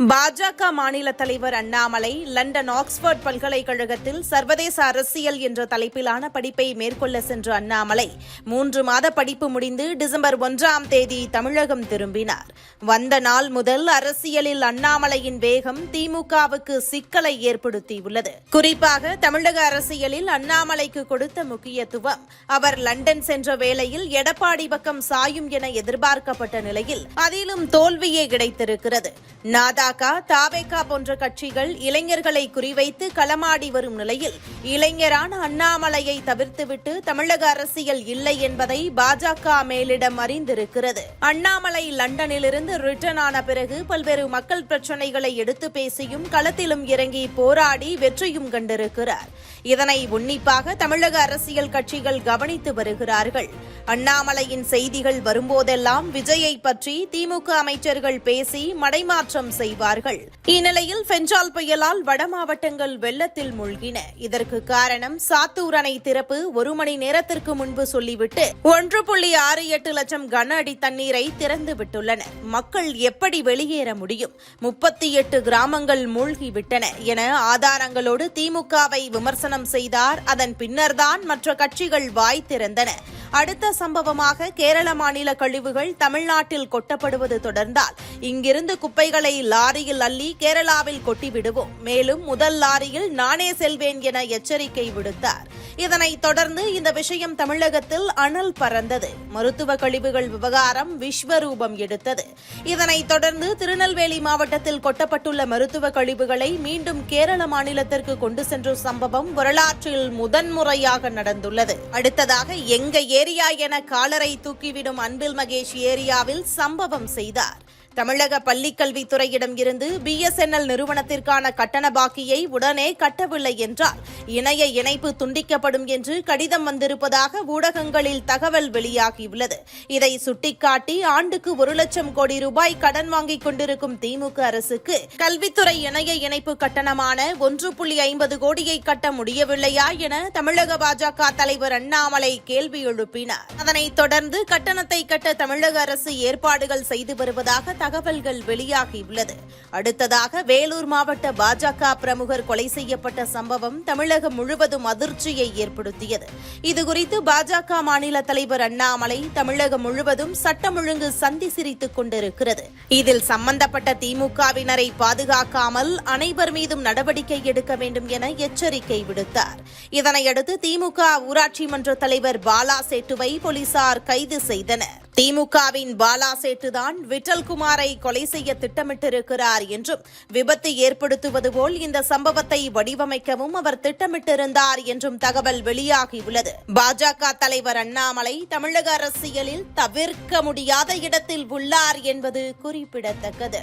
பாஜக மாநில தலைவர் அண்ணாமலை லண்டன் ஆக்ஸ்போர்ட் பல்கலைக்கழகத்தில் சர்வதேச அரசியல் என்ற தலைப்பிலான படிப்பை மேற்கொள்ள சென்ற அண்ணாமலை மூன்று மாத படிப்பு முடிந்து டிசம்பர் ஒன்றாம் தேதி தமிழகம் திரும்பினார். வந்த நாள் முதல் அரசியலில் அண்ணாமலையின் வேகம் திமுகவுக்கு சிக்கலை ஏற்படுத்தியுள்ளது. குறிப்பாக தமிழக அரசியலில் அண்ணாமலைக்கு கொடுத்த முக்கியத்துவம் அவர் லண்டன் சென்ற வேளையில் எடப்பாடி பக்கம் சாயும் என எதிர்பார்க்கப்பட்ட நிலையில் அதிலும் தோல்வியே கிடைத்திருக்கிறது. நாதா பாஜக தாவேகா போன்ற கட்சிகள் இளைஞர்களை குறிவைத்து களமாடி வரும் நிலையில் இளைஞரான அண்ணாமலையை தவிர்த்துவிட்டு தமிழக அரசியல் இல்லை என்பதை பாஜக மேலிடம் அறிந்திருக்கிறது. அண்ணாமலை லண்டனிலிருந்து ரிட்டர்ன் ஆன பிறகு பல்வேறு மக்கள் பிரச்சினைகளை எடுத்து பேசியும் களத்திலும் இறங்கி போராடி வெற்றியும் கண்டிருக்கிறார். இதனை உன்னிப்பாக தமிழக அரசியல் கட்சிகள் கவனித்து வருகிறார்கள். அண்ணாமலையின் செய்திகள் வரும்போதெல்லாம் விஜயை பற்றி திமுக அமைச்சர்கள் பேசி மடைமாற்றம் செய்து செய்வார்கள். இந்நிலையில் பெஞ்சால் புயலால் வட மாவட்டங்கள் வெள்ளத்தில் மூழ்கின. இதற்கு காரணம் சாத்தூர் அணை திறப்பு ஒரு மணி நேரத்திற்கு முன்பு சொல்லிவிட்டு ஒன்று புள்ளி ஆறு எட்டு லட்சம் கன அடி தண்ணீரை திறந்து விட்டுள்ளனர் மக்கள் எப்படி வெளியேற முடியும்? முப்பத்தி எட்டு கிராமங்கள் மூழ்கிவிட்டன என ஆதாரங்களோடு திமுகவை விமர்சனம் செய்தார். அதன் பின்னர்தான் மற்ற கட்சிகள் வாய் திறந்தன. அடுத்த சம்பவமாக கேரள மாநில கழிவுகள் தமிழ்நாட்டில் கொட்டப்படுவது தொடர்ந்தால் இங்கிருந்து குப்பைகளை லா லாரியில் அள்ளி கேரளாவில் கொட்டிவிடுவோம். மேலும் முதல் லாரியில் நானே செல்வேன் என எச்சரிக்கை விடுத்தார். இதனைத் தொடர்ந்து இந்த விஷயம் தமிழகத்தில் அனல் பறந்தது. மருத்துவ கழிவுகள் விவகாரம் விஸ்வரூபம் எடுத்தது. இதனைத் தொடர்ந்து திருநெல்வேலி மாவட்டத்தில் கொட்டப்பட்டுள்ள மருத்துவ கழிவுகளை மீண்டும் கேரள மாநிலத்திற்கு கொண்டு சென்ற சம்பவம் வரலாற்றில் முதன்முறையாக நடந்துள்ளது. அடுத்ததாக எங்க ஏரியா என காலரை தூக்கிவிடும் அன்பில் மகேஷ் ஏரியாவில் சம்பவம் செய்தார். தமிழக பள்ளிக்கல்வித்துறையிடம் இருந்து பிஎஸ்என்எல் நிறுவனத்திற்கான கட்டண பாக்கியை உடனே கட்டவில்லை என்றால் இணைய இணைப்பு துண்டிக்கப்படும் என்று கடிதம் வந்திருப்பதாக ஊடகங்களில் தகவல் வெளியாகியுள்ளது. இதை சுட்டிக்காட்டி ஆண்டுக்கு ஒரு லட்சம் கோடி ரூபாய் கடன் வாங்கிக் கொண்டிருக்கும் திமுக அரசுக்கு கல்வித்துறை இணைய இணைப்பு கட்டணமான ஒன்று புள்ளி ஐம்பது கோடியை கட்ட முடியவில்லையா என தமிழக பாஜக தலைவர் அண்ணாமலை கேள்வி எழுப்பினார். அதனைத் தொடர்ந்து கட்டணத்தை கட்ட தமிழக அரசு ஏற்பாடுகள் செய்து வருவதாக தகவல்கள் வெளியாகியுள்ளது. அடுத்ததாக வேலூர் மாவட்ட பாஜக பிரமுகர் கொலை செய்யப்பட்ட சம்பவம் தமிழகம் முழுவதும் அதிர்ச்சியை ஏற்படுத்தியது. இதுகுறித்து பாஜக மாநில தலைவர் அண்ணாமலை தமிழகம் முழுவதும் சட்டம் ஒழுங்கு சந்தி சிரித்துக் கொண்டிருக்கிறது. இதில் சம்பந்தப்பட்ட திமுகவினரை பாதுகாக்காமல் அனைவர் மீதும் நடவடிக்கை எடுக்க வேண்டும் என எச்சரிக்கை விடுத்தார். இதனையடுத்து திமுக ஊராட்சி மன்ற தலைவர் பாலா சேட்டுவை போலீசார் கைது செய்தனர். திமுகவின் பாலா சேட்டுதான் விட்டல்குமாரை கொலை செய்ய திட்டமிட்டிருக்கிறார் என்றும் விபத்து ஏற்படுத்துவது போல் இந்த சம்பவத்தை வடிவமைக்கவும் அவர் திட்டமிட்டிருந்தார் என்றும் தகவல் வெளியாகியுள்ளது. பாஜக தலைவர் அண்ணாமலை தமிழக அரசியலில் தவிர்க்க முடியாத இடத்தில் உள்ளார் என்பது குறிப்பிடத்தக்கது.